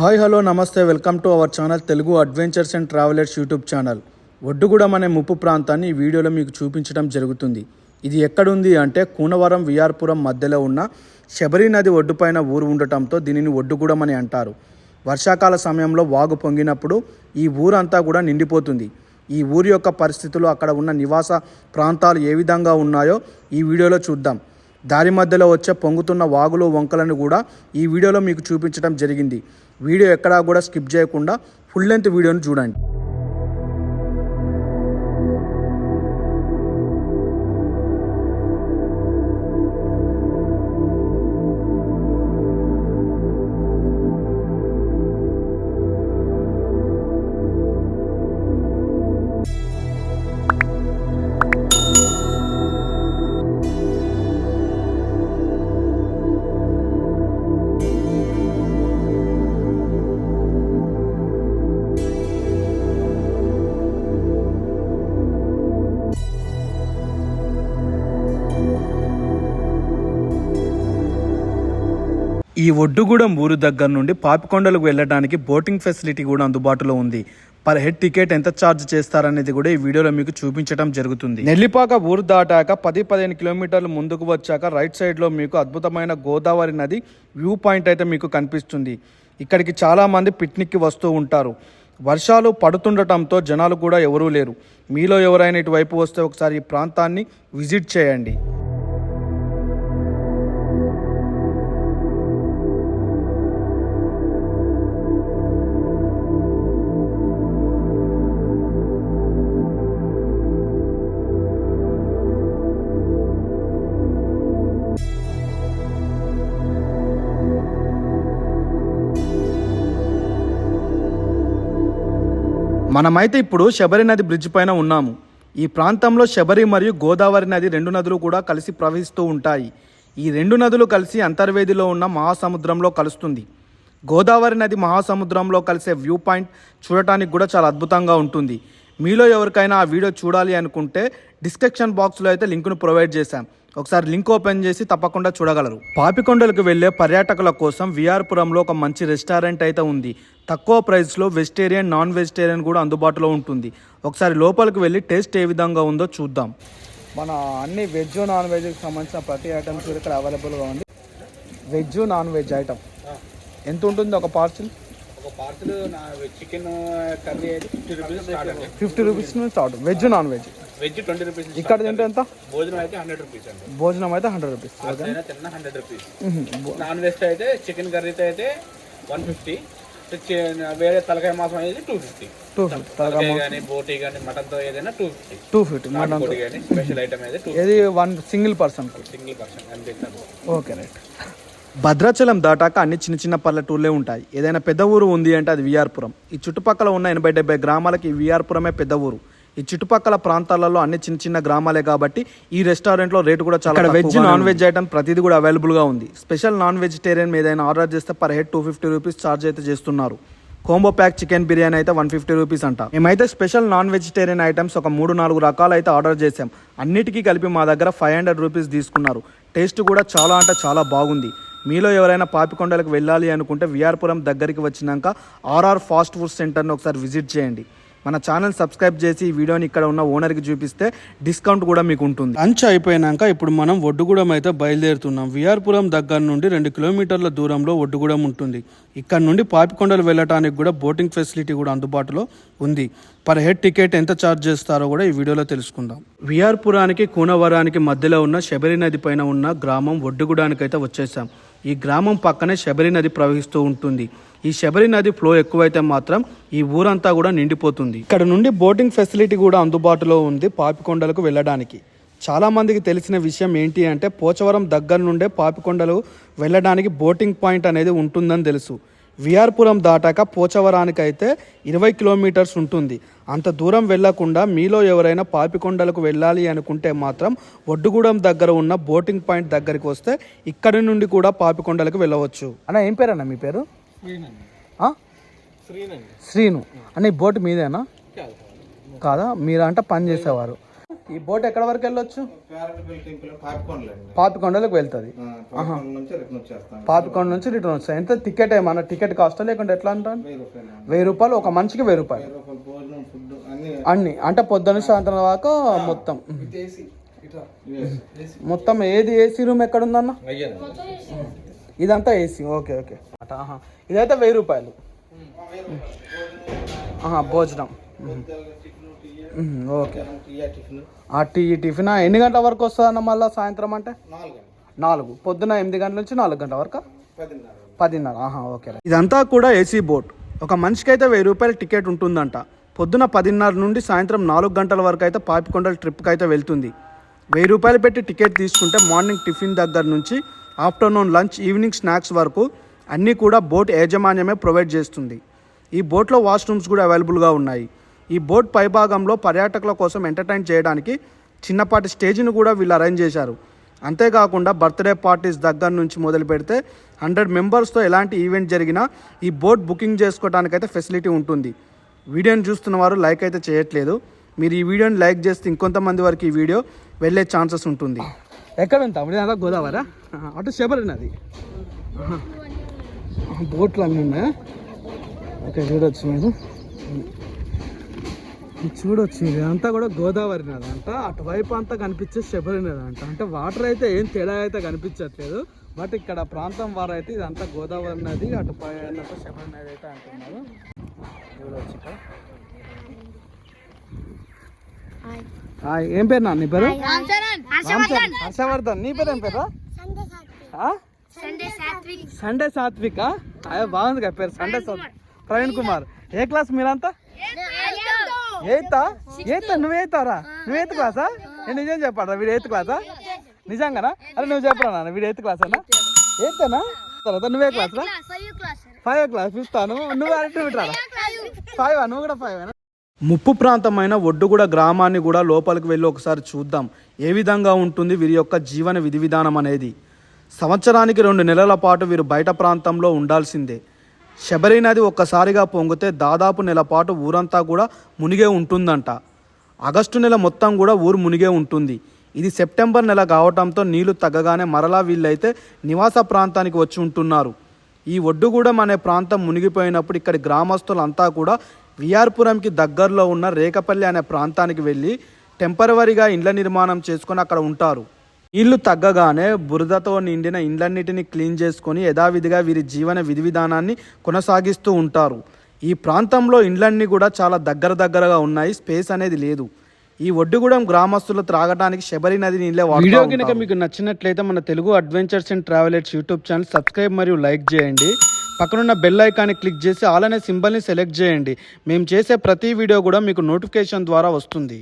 Hi hello నమస్తే welcome to our channel Telugu adventures and travellers YouTube channel. Oddugudem అనే ముప్పు ప్రాంతాన్ని ఈ వీడియోలో మీకు చూపించడం జరుగుతుంది. ఇది ఎక్కడుంది అంటే కూనవరం విఆర్పురం మధ్యలో ఉన్న శబరి నది ఒడ్డుపైన ఊరు ఉండటంతో దీనిని ఒడ్డుగూడెం అని అంటారు. వర్షాకాల సమయంలో వాగు పొంగినప్పుడు ఈ ఊరంతా కూడా నిండిపోతుంది. ఈ ఊరి యొక్క పరిస్థితులు అక్కడ ఉన్న నివాస ప్రాంతాలు ఏ విధంగా ఉన్నాయో ఈ వీడియోలో చూద్దాం. దారి మధ్యలో వచ్చే పొంగుతున్న వాగులు వంకలను కూడా ఈ వీడియోలో మీకు చూపించడం జరిగింది. వీడియో ఎక్కడా కూడా స్కిప్ చేయకుండా ఫుల్ లెంత్ వీడియోని చూడండి. ఈ ఒడ్డుగూడెం ఊరు దగ్గర నుండి పాపికొండలకు వెళ్ళడానికి బోటింగ్ ఫెసిలిటీ కూడా అందుబాటులో ఉంది. పర్ హెడ్ టికెట్ ఎంత ఛార్జ్ చేస్తారనేది కూడా ఈ వీడియోలో మీకు చూపించడం జరుగుతుంది. నెల్లిపాక ఊరు దాటాక పది పదిహేను కిలోమీటర్లు ముందుకు వచ్చాక రైట్ సైడ్లో మీకు అద్భుతమైన గోదావరి నది వ్యూ పాయింట్ అయితే మీకు కనిపిస్తుంది. ఇక్కడికి చాలామంది పిక్నిక్కి వస్తూ ఉంటారు. వర్షాలు పడుతుండటంతో జనాలు కూడా ఎవరూ లేరు. మీలో ఎవరైనా ఇటువైపు వస్తే ఒకసారి ఈ ప్రాంతాన్ని విజిట్ చేయండి. మనమైతే ఇప్పుడు శబరి నది బ్రిడ్జ్ పైన ఉన్నాము. ఈ ప్రాంతంలో శబరి మరియు గోదావరి నది రెండు నదులు కూడా కలిసి ప్రవహిస్తూ ఉంటాయి. ఈ రెండు నదులు కలిసి అంతర్వేదిలో ఉన్న మహాసముద్రంలో కలుస్తుంది. గోదావరి నది మహాసముద్రంలో కలిసే వ్యూ పాయింట్ చూడటానికి కూడా చాలా అద్భుతంగా ఉంటుంది. మీలో ఎవరికైనా ఆ వీడియో చూడాలి అనుకుంటే డిస్క్రిప్షన్ బాక్స్లో అయితే లింకును ప్రొవైడ్ చేశాం. ఒకసారి లింక్ ఓపెన్ చేసి తప్పకుండా చూడగలరు. పాపికొండలకు వెళ్ళే పర్యాటకుల కోసం విఆర్పురంలో ఒక మంచి రెస్టారెంట్ అయితే ఉంది. తక్కువ ప్రైస్లో వెజిటేరియన్ నాన్ వెజిటేరియన్ కూడా అందుబాటులో ఉంటుంది. ఒకసారి లోపలికి వెళ్ళి టేస్ట్ ఏ విధంగా ఉందో చూద్దాం. మన అన్ని వెజ్ నాన్ వెజ్కి సంబంధించిన ప్రతి ఐటమ్స్ కూడా ఇక్కడ అవైలబుల్గా ఉంది. వెజ్ నాన్ వెజ్ ఐటమ్ ఎంత ఉంటుంది ఒక పార్సిల్ ఒక పార్సల్ నా చికెన్ కర్రీ ఫిఫ్టీ రూపీస్ నుంచి start. Veg non veg? Veg twenty rupees ఇక్కడ తింటే ఎంత? భోజనం అయితే హండ్రెడ్ రూపీస్ అండి. భోజనం అయితే హండ్రెడ్ రూపీస్ తిన్న హండ్రెడ్ రూపీస్ నాన్ వెజ్ అయితే చికెన్ కర్రీతో అయితే వన్ ఫిఫ్టీ వేరే తలకాయ మాసం అనేది టూ ఫిఫ్టీ టూ ఫిఫ్టీ తలకాయ కానీ బోటీ కానీ మటన్తో ఏదైనా two fifty two fifty mutton కానీ స్పెషల్ ఐటమ్ అయితే ఇది వన్ సింగిల్ పర్సన్కి సింగిల్ పర్సన్ అంతే ఓకే రైట్. భద్రాచలం దాటాక అన్ని చిన్న చిన్న పల్లెటూర్లే ఉంటాయి. ఏదైనా పెద్ద ఊరు ఉంది అంటే అది విఆర్పురం ఈ చుట్టుపక్కల ఉన్న ఎనభై డెబ్బై గ్రామాలకి విఆర్పురమే పెద్ద ఊరు. ఈ చుట్టుపక్కల ప్రాంతాలలో అన్ని చిన్న చిన్న గ్రామాలే కాబట్టి ఈ రెస్టారెంట్లో రేటు కూడా చాలా వెజ్ నాన్ వెజ్ ఐటమ్ ప్రతిదీ కూడా అవైలబుల్గా ఉంది. స్పెషల్ నాన్ వెజిటేరియన్ ఏదైనా ఆర్డర్ చేస్తే per head two fifty rupees charge అయితే చేస్తున్నారు. కోంబో ప్యాక్ చికెన్ బిర్యానీ అయితే వన్ ఫిఫ్టీ రూపీస్ అంట. మేమైతే స్పెషల్ నాన్ వెజిటేరియన్ ఐటమ్స్ ఒక మూడు నాలుగు రకాలు అయితే ఆర్డర్ చేసాం అన్నిటికీ కలిపి మా దగ్గర ఫైవ్ హండ్రెడ్ రూపీస్ తీసుకున్నారు. టేస్ట్ కూడా చాలా అంటే చాలా బాగుంది. మీలో ఎవరైనా పాపికొండలకు వెళ్ళాలి అనుకుంటే విఆర్పురం దగ్గరికి వచ్చినాక ఆర్ఆర్ ఫాస్ట్ ఫుడ్ సెంటర్ని ఒకసారి విజిట్ చేయండి. మన ఛానల్ సబ్స్క్రైబ్ చేసి ఈ వీడియోని ఇక్కడ ఉన్న ఓనర్కి చూపిస్తే డిస్కౌంట్ కూడా మీకు ఉంటుంది. లంచ్ అయిపోయినాక ఇప్పుడు మనం ఒడ్డుగూడెం అయితే బయలుదేరుతున్నాం. విఆర్పురం దగ్గర నుండి రెండు కిలోమీటర్ల దూరంలో ఒడ్డుగూడెం ఉంటుంది. ఇక్కడ నుండి పాపికొండలు వెళ్ళటానికి కూడా బోటింగ్ ఫెసిలిటీ కూడా అందుబాటులో ఉంది. పర్ హెడ్ టికెట్ ఎంత ఛార్జ్ చేస్తారో కూడా ఈ వీడియోలో తెలుసుకుందాం. విఆర్పురానికి కూనవరానికి మధ్యలో ఉన్న శబరి నది పైన ఉన్న గ్రామం ఒడ్డుగూడానికి అయితే వచ్చేసాం. ఈ గ్రామం పక్కనే శబరి నది ప్రవహిస్తూ ఉంటుంది. ఈ శబరి నది ఫ్లో ఎక్కువైతే మాత్రం ఈ ఊరంతా కూడా నిండిపోతుంది. ఇక్కడ నుండి బోటింగ్ ఫెసిలిటీ కూడా అందుబాటులో ఉంది పాపికొండలకు వెళ్ళడానికి. చాలా మందికి తెలిసిన విషయం ఏంటి అంటే పోచవరం దగ్గర నుండే పాపికొండలు వెళ్ళడానికి బోటింగ్ పాయింట్ అనేది ఉంటుందని తెలుసు. విఆర్పురం దాటాక పోచవరానికి అయితే ఇరవై కిలోమీటర్స్ ఉంటుంది. అంత దూరం వెళ్ళకుండా మీలో ఎవరైనా పాపికొండలకు వెళ్ళాలి అనుకుంటే మాత్రం ఒడ్డుగూడెం దగ్గర ఉన్న బోటింగ్ పాయింట్ దగ్గరికి వస్తే ఇక్కడి నుండి కూడా పాపికొండలకు వెళ్ళవచ్చు. అన్న ఏం పేరు? అన్న మీ పేరు? శ్రీను. అన్న ఈ బోట్ మీదేనా? కాదా. మీరు అంటే పని చేసేవారు. ఈ బోట్ ఎక్కడ వరకు వెళ్ళొచ్చు? పాపికొండలకు వెళ్తుంది. పాపికొండ నుంచి రిటర్న్ వస్తాయి ఎంత టికెట్ ఏమన్నా టికెట్ కాస్టా లేకుంటే ఎట్లా అంటాను వెయ్యి రూపాయలు ఒక మనిషికి వెయ్యి రూపాయలు. అన్ని. అన్ని. అంటే పొద్దున్న సాయంత్రం దాకా మొత్తం. మొత్తం ఏది ఏసీ రూమ్ ఎక్కడ ఉందన్న ఇదంతా ఏసీ. Okay okay. ఇదైతే వెయ్యి రూపాయలు. ఆహా, భోజనం. ఓకే. ఆ టీ టిఫిన్ ఎన్ని గంటల వరకు వస్తుందన్న మళ్ళీ సాయంత్రం అంటే? నాలుగు. పొద్దున ఎనిమిది గంటల నుంచి నాలుగు గంటల వరకు? పదిన్నర. పదిన్నర ఆహా ఓకే. ఇదంతా కూడా ఏసీ బోట్. ఒక మనిషికి అయితే వెయ్యి రూపాయల టికెట్ ఉంటుందంట. పొద్దున పదిన్నర నుండి సాయంత్రం నాలుగు గంటల వరకు అయితే పాపికొండల ట్రిప్కి అయితే వెళ్తుంది. వెయ్యి రూపాయలు పెట్టి టికెట్ తీసుకుంటే మార్నింగ్ టిఫిన్ దగ్గర నుంచి ఆఫ్టర్నూన్ లంచ్ ఈవినింగ్ స్నాక్స్ వరకు అన్నీ కూడా బోట్ యాజమాన్యమే ప్రొవైడ్ చేస్తుంది. ఈ బోట్లో వాష్రూమ్స్ కూడా అవైలబుల్గా ఉన్నాయి. ఈ బోట్ పైభాగంలో పర్యాటకుల కోసం ఎంటర్టైన్ చేయడానికి చిన్నపాటి స్టేజ్ను కూడా వీళ్ళు అరేంజ్ చేశారు. అంతేకాకుండా బర్త్డే పార్టీస్ దగ్గర నుంచి మొదలు పెడితే హండ్రెడ్ మెంబర్స్తో ఎలాంటి ఈవెంట్ జరిగినా ఈ బోట్ బుకింగ్ చేసుకోవడానికైతే ఫెసిలిటీ ఉంటుంది. వీడియోని చూస్తున్న వారు లైక్ అయితే చేయట్లేదు. మీరు ఈ వీడియోని లైక్ చేస్తే ఇంకొంతమంది వరకు ఈ వీడియో వెళ్ళే ఛాన్సెస్ ఉంటుంది. ఎక్కడ ఉంటాం అదా గోదావరా? అటు శబరినది బోట్లు అన్నీ ఉన్నాయా? ఓకే చూడొచ్చు మీరు. చూడొచ్చు ఇదంతా కూడా గోదావరి నది అంట అటువైపు అంతా కనిపించే శబరి నది అంట అంటే వాటర్ అయితే ఏం తేడా అయితే కనిపించట్లేదు. బట్ ఇక్కడ ప్రాంతం వారు అయితే ఇదంతా గోదావరి నది అటు పైన శబరి నది అయితే అంటున్నారు. చూడొచ్చు ఇక్కడ. హాయ్, ఏం పేరు నా నీ పేరు. హర్షవర్ధన్. నీ పేరు ఏం పేరు? సండే సాత్విక. అయ్యో బాగుంది కదా పేరు. సండే సాత్విక్. ప్రవీణ్ కుమార్. ఏ క్లాస్ మీరంతా? ఎయితా ఎయిత్ నువ్వు ఎయితారా నువ్వు ఎయిత్ క్లాసా? నేను నిజం చెప్పాడా వీడు ఎయిత్ క్లాసా? నిజంగానా? అరే నువ్వు చెప్పరా నాన్న వీడు ఎయిత్ క్లాస్ అన్నా? ఎయితేనా తర్వాత నువ్వే క్లాస్? రా ఫైవ్ క్లాస్ ఇస్తాను నువ్వు వింటారా ఫైవ్ నువ్వు కూడా ఫైవ్ ముప్పు ప్రాంతమైన ఒడ్డుగూడ గ్రామాన్ని కూడా లోపలికి వెళ్ళి ఒకసారి చూద్దాం. ఏ విధంగా ఉంటుంది వీరి యొక్క జీవన విధి విధానం అనేది? సంవత్సరానికి రెండు నెలల పాటు వీరు బయట ప్రాంతంలో ఉండాల్సిందే. శబరి నది ఒక్కసారిగా పొంగితే దాదాపు నెల పాటు ఊరంతా కూడా మునిగే ఉంటుందంట. ఆగస్టు నెల మొత్తం కూడా ఊరు మునిగే ఉంటుంది. ఇది సెప్టెంబర్ నెల కావటంతో నీళ్ళు తగ్గగానే మరలా వీళ్ళైతే నివాస ప్రాంతానికి వచ్చి ఉంటున్నారు. ఈ ఒడ్డుగూడెం అనే ప్రాంతం మునిగిపోయినప్పుడు ఇక్కడి గ్రామస్తులంతా కూడా విఆర్పురంకి దగ్గరలో ఉన్న రేకపల్లి అనే ప్రాంతానికి వెళ్ళి టెంపరవరీగా ఇండ్ల నిర్మాణం చేసుకొని అక్కడ ఉంటారు. నీళ్ళు తగ్గగానే బురదతో నిండిన ఇండ్లన్నిటిని క్లీన్ చేసుకొని యథావిధిగా వీరి జీవన విధి విధానాన్ని కొనసాగిస్తూ ఉంటారు. ఈ ప్రాంతంలో ఇండ్లన్నీ కూడా చాలా దగ్గర దగ్గరగా ఉన్నాయి. స్పేస్ అనేది లేదు. ఈ ఒడ్డుగూడెం గ్రామస్తులు త్రాగడానికి శబరి నది నీళ్ళే వీడియో కనుక మీకు నచ్చినట్లయితే మన Telugu adventures and travellers YouTube channel subscribe మరియు లైక్ చేయండి. పక్కనున్న బెల్ ఐకాన్ని క్లిక్ చేసి ఆల్ అనే సింబల్ని సెలెక్ట్ చేయండి. మేము చేసే ప్రతి వీడియో కూడా మీకు నోటిఫికేషన్ ద్వారా వస్తుంది.